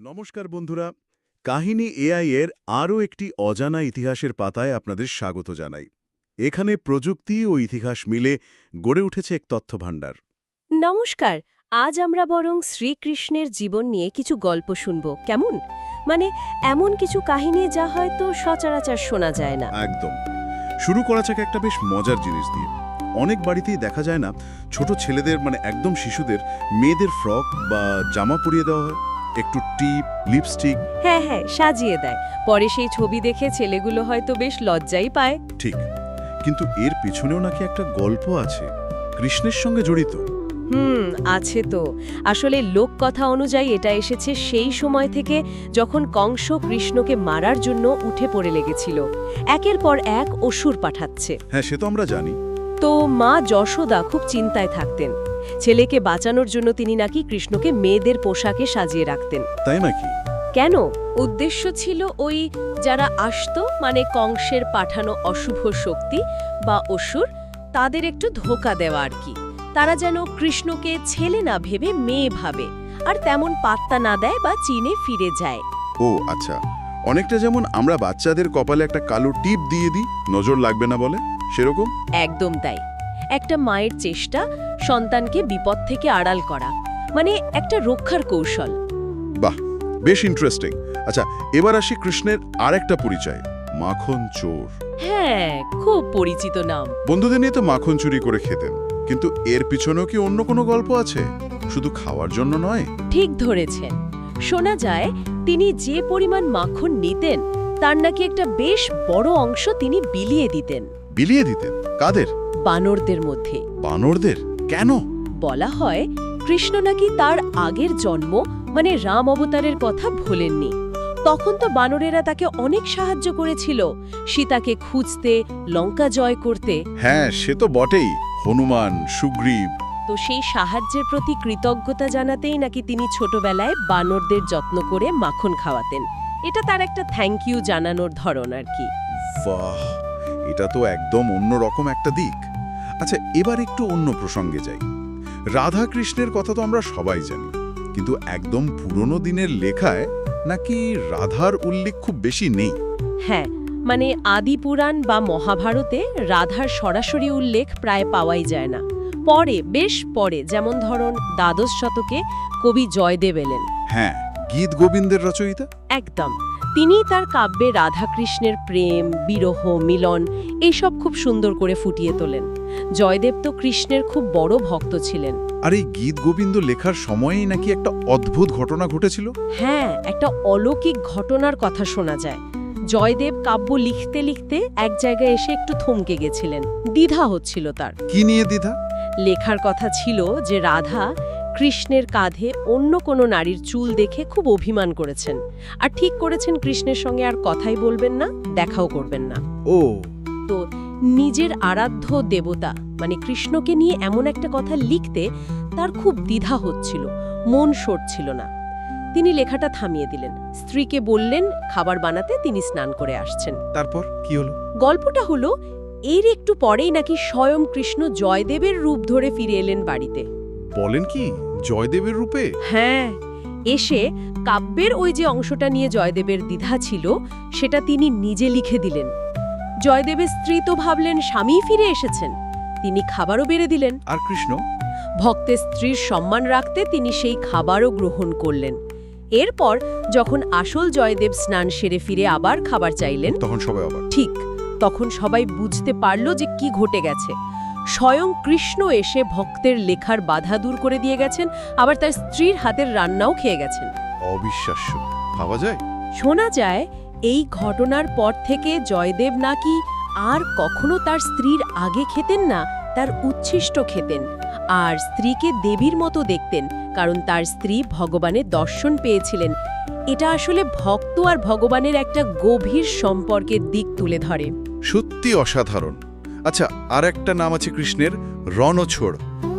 নমস্কার বন্ধুরা কাহিনী এআই এর আরও একটি অজানা ইতিহাসের পাতায় আপনাদের স্বাগত জানাই। এখানে প্রযুক্তি ও ইতিহাস মিলে গড়ে উঠেছে এক তথ্যভাণ্ডার। নমস্কার আজ আমরা বরং শ্রীকৃষ্ণের জীবন নিয়ে কিছু গল্প শুনব কেমন? মানে এমন কিছু কাহিনী যা হয়তো সচরাচর শোনা যায় না। একদম। শুরু করা যাক একটা বেশ মজার জিনিস দিয়ে। অনেক বাড়িতেই দেখা যায় না ছোট ছেলেদের মানে একদম শিশুদের মেয়েদের ফ্রক বা জামা পরিয়ে দেওয়া হয়। একটু টিপ লিপস্টিক। হ্যাঁ হ্যাঁ সাজিয়ে দেয়। পরে সেই ছবি দেখে ছেলেগুলো হয়তো বেশ লজ্জাই পায়। ঠিক। কিন্তু এর পিছনেও নাকি একটা গল্প আছে। কৃষ্ণের সঙ্গে জড়িত। হুম আছে তো। আসলে লোককথা অনুযায়ী এটা এসেছে সেই সময় থেকে যখন কংস কৃষ্ণকে মারার জন্য উঠে পড়ে লেগেছিল। একের পর এক অসুর পাঠাচ্ছে। হ্যাঁ সে তো আমরা জানি। তো মা যশোদা খুব চিন্তায় থাকতেন। ছেলেকে বাঁচানোর জন্য তিনি নাকি কৃষ্ণকে মেয়েদের পোশাকে সাজিয়ে রাখতেন। তাই নাকি? কেন? উদ্দেশ্য ছিল ওই যারা আসতো মানে কংসের পাঠানো অশুভ শক্তি বা অসুর তাদের একটু ধোকা দেওয়া আর কি। তারা যেন কৃষ্ণকে ছেলে না ভেবে মেয়ে ভাবে আর তেমন পাত্তা না দেয় বা চীনে ফিরে যায়। ও আচ্ছা। অনেকটা যেমন আমরা বাচ্চাদের কপালে একটা কালো টিপ দিয়ে দিই নজর লাগবে না বলে? সেরকম? একদম তাই। একটা মায়ের চেষ্টা সন্তানকে বিপদ থেকে আড়াল করা মানে একটা রক্ষার কৌশল। বাহ বেশ ইন্টারেস্টিং আচ্ছা এবার আসি কৃষ্ণের আরেকটা পরিচয় মাখন চোর। হ্যাঁ খুব পরিচিত নাম। বন্ধুদের নিয়ে তো মাখন চুরি করে খেতেন কিন্তু এর পিছনেও কি অন্য কোনো গল্প আছে? শুধু খাওয়ার জন্য নয়? ঠিক ধরেছেন। শোনা যায় তিনি যে পরিমাণ মাখন নিতেন তার নাকি একটা বেশ বড় অংশ তিনি বিলিয়ে দিতেন। বিলিয়ে দিতেন? কাদের? বানরদের মধ্যে। বানরদের? কেন? বলা হয় কৃষ্ণ নাকি তার আগের জন্ম মানে রাম অবতারের কথা ভোলেননি। তখন তো বানরেরা তাকে অনেক সাহায্য করেছিল। সীতাকে খুঁজতে লঙ্কা জয় করতে। হ্যাঁ সে তো বটেই। হনুমান সুগ্রীব। তো সেই সাহায্যের প্রতি কৃতজ্ঞতা জানাতেই নাকি তিনি ছোটবেলায় বানরদের যত্ন করে মাখন খাওয়াতেন। এটা তার একটা থ্যাংক ইউ জানানোর ধরন আর কি। বাহ! এটা তো একদম অন্য রকম একটা দিক। আচ্ছা এবার একটু অন্য প্রসঙ্গে যাই। রাধা কৃষ্ণের কথা তো আমরা সবাই জানি কিন্তু একদম পুরনো দিনের লেখায় নাকি রাধার উল্লেখ খুব বেশি নেই? হ্যাঁ মানে আদি পুরাণ বা মহাভারতে রাধার সরাসরি উল্লেখ প্রায় পাওয়াই যায় না। পরে বেশ পরে যেমন ধরুন দ্বাদশ শতকে কবি জয়দেব এলেন। হ্যাঁ গীত গোবিন্দের রচয়িতা? একদম। তিনি তার কাব্যে রাধাকৃষ্ণের প্রেম বিরহ মিলন এইসব খুব সুন্দর করে ফুটিয়ে তোলেন। জয়দেব তো কৃষ্ণের খুব বড় ভক্ত ছিলেন। আর এই গীত গোবিন্দ লেখার সময়েই নাকি একটা অদ্ভুত ঘটনা ঘটেছিল? হ্যাঁ একটা অলৌকিক ঘটনার কথা শোনা যায়। জয়দেব কাব্য লিখতে লিখতে এক জায়গায় এসে একটু থমকে গেছিলেন। দ্বিধা হচ্ছিল তার। কি নিয়ে দ্বিধা? লেখার কথা ছিল যে রাধা কৃষ্ণের কাঁধে অন্য কোনো নারীর চুল দেখে খুব অভিমান করেছেন। আর ঠিক করেছেন কৃষ্ণের সঙ্গে আর কথাই বলবেন না দেখাও করবেন না। ও। তো নিজের আরাধ্য দেবতা মানে কৃষ্ণকে নিয়ে এমন একটা কথা লিখতে তার খুব দ্বিধা হচ্ছিল মন সরছিল না। তিনি লেখাটা থামিয়ে দিলেন। স্ত্রীকে বললেন খাবার বানাতে তিনি স্নান করে আসছেন। তারপর কি হলো? গল্পটা হলো এর একটু পরেই নাকি স্বয়ং কৃষ্ণ জয়দেবের রূপ ধরে ফিরে এলেন বাড়িতে। বলেন কি জয়দেবের রূপে? হ্যাঁ এসে কাব্যের ওই যে অংশটা নিয়ে জয়দেবের দ্বিধা ছিল সেটা তিনি নিজে লিখে দিলেন। জয়দেবের স্ত্রী তো ভাবলেন স্বামী ফিরে এসেছেন তিনি খাবারও বেড়ে দিলেন। আর কৃষ্ণ? ভক্তের স্ত্রীর সম্মান রাখতে তিনি সেই খাবারও গ্রহণ করলেন। এরপর যখন আসল জয়দেব স্নান সেরে ফিরে আবার খাবার চাইলেন তখন সবাই ঠিক তখন সবাই বুঝতে পারল যে কি ঘটে গেছে। স্বয়ং কৃষ্ণ এসে ভক্তের লেখার বাধা দূর করে দিয়ে গেছেন আবার তার স্ত্রীর হাতের রান্নাও খেয়ে গেছেন। অবিশ্বাস্য। ভাবা যায়? শোনা যায় এই ঘটনার পর থেকে জয়দেব নাকি আর কখনো তার স্ত্রীর আগে খেতেন না তার উচ্ছিষ্ট খেতেন। আর স্ত্রীকে দেবীর মতো দেখতেন কারণ তার স্ত্রী ভগবানের দর্শন পেয়েছিলেন। এটা আসলে ভক্ত আর ভগবানের একটা গভীর সম্পর্কের দিক তুলে ধরে। সত্যি অসাধারণ। আচ্ছা আর একটা নাম আছে কৃষ্ণের রণছোড়।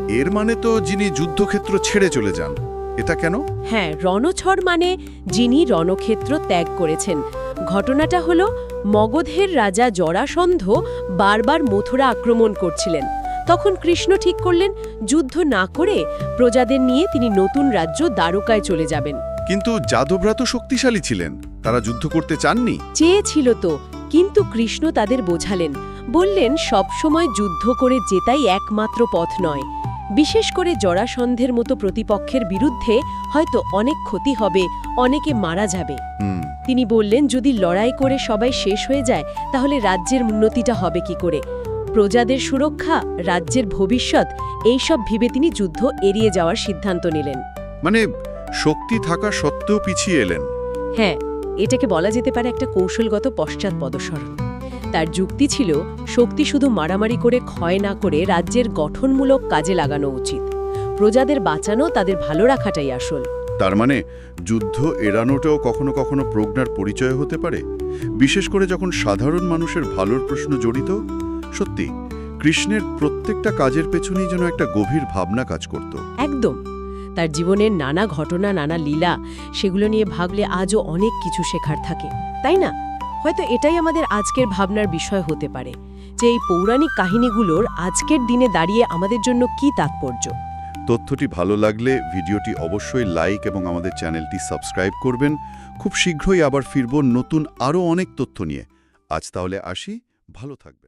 এর মানে তো যিনি যুদ্ধক্ষেত্র ছেড়ে চলে যান। এটা কেন? হ্যাঁ রণছর মানে যিনি রণক্ষেত্র ত্যাগ করেছেন। ঘটনাটা হলো মগধের রাজা জরাসন্ধ বারবার মথুরা আক্রমণ করছিলেন। তখন কৃষ্ণ ঠিক করলেন যুদ্ধ না করে প্রজাদের নিয়ে তিনি নতুন রাজ্য দ্বারকায় চলে যাবেন। কিন্তু যাদবরা তো শক্তিশালী ছিলেন। তারা যুদ্ধ করতে চাননি। চেয়েছিল তো কিন্তু কৃষ্ণ তাদের বোঝালেন বললেন সবসময় যুদ্ধ করে জেতাই একমাত্র পথ নয়। বিশেষ করে জরাসন্ধের মতো প্রতিপক্ষের বিরুদ্ধে হয়তো অনেক ক্ষতি হবে অনেকে মারা যাবে। তিনি বললেন যদি লড়াই করে সবাই শেষ হয়ে যায় তাহলে রাজ্যের উন্নতিটা হবে কি করে? প্রজাদের সুরক্ষা রাজ্যের ভবিষ্যৎ এইসব ভেবে তিনি যুদ্ধ এড়িয়ে যাওয়ার সিদ্ধান্ত নিলেন। মানে শক্তি থাকা সত্ত্বেও পিছিয়ে এলেন। হ্যাঁ এটাকে বলা যেতে পারে একটা কৌশলগত পশ্চাৎ পদসরণ তার যুক্তি ছিল শক্তি শুধু মারামারি করে ক্ষয় না করে রাজ্যের গঠনমূলক কাজে লাগানো উচিত। প্রজাদের বাঁচানো তাদের ভালো রাখাটাই আসল। তার মানে যুদ্ধ এড়ানোটাও কখনো কখনো প্রজ্ঞার পরিচয় হতে পারে? বিশেষ করে যখন সাধারণ মানুষের ভালোর প্রশ্ন জড়িত? সত্যি কৃষ্ণের প্রত্যেকটা কাজের পেছনেই যেন একটা গভীর ভাবনা কাজ করত। একদম। তার জীবনের নানা ঘটনা নানা লীলা সেগুলো নিয়ে ভাবলে আজও অনেক কিছু শেখার থাকে তাই না? হয়তো এটাই আমাদের আজকের ভাবনার বিষয় হতে পারে যে এই পৌরাণিক কাহিনীগুলোর আজকের দিনে দাঁড়িয়ে আমাদের জন্য কি তাৎপর্য। তথ্যটি ভালো লাগলে ভিডিওটি অবশ্যই লাইক এবং আমাদের চ্যানেলটি সাবস্ক্রাইব করবেন। খুব শীঘ্রই আবার ফিরব নতুন আরও অনেক তথ্য নিয়ে। আজ তাহলে আসি, ভালো থাকবেন।